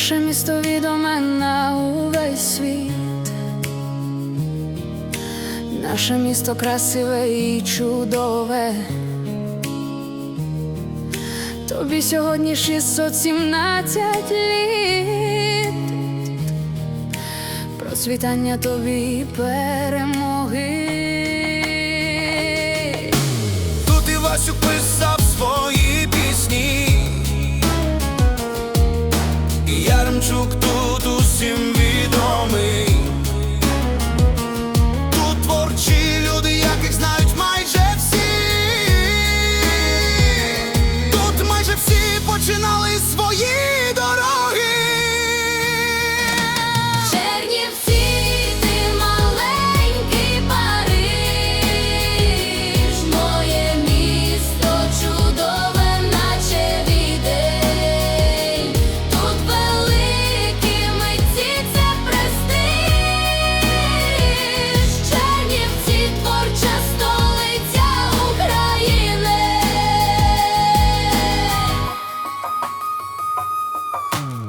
Наше місто відоме на увесь світ. Наше місто красиве і чудове. Тобі сьогодні 617 літ. Процвітання тобі і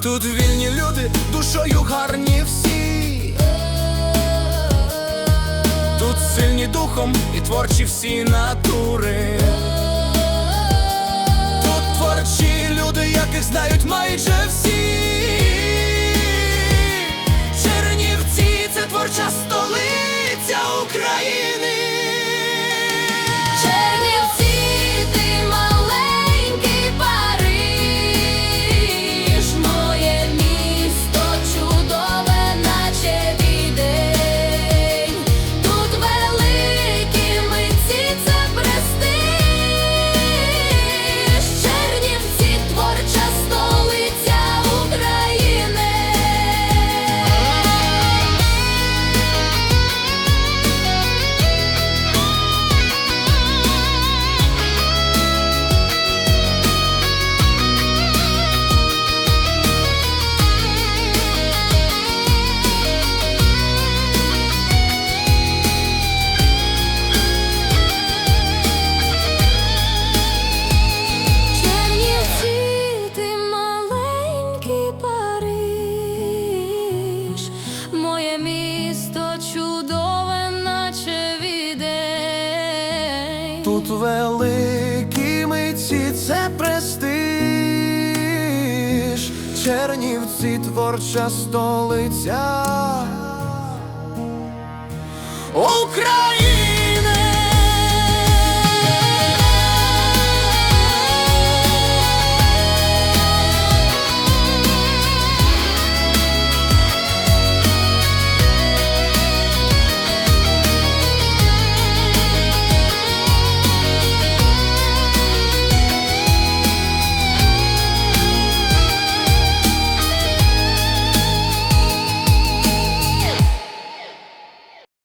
Тут вільні люди, душою гарні всі. Тут сильні духом і творчі всі натури. Тут творчі люди, яких знають майже всі. Тут великі митці, це престиж, Чернівці творча столиця. Україна!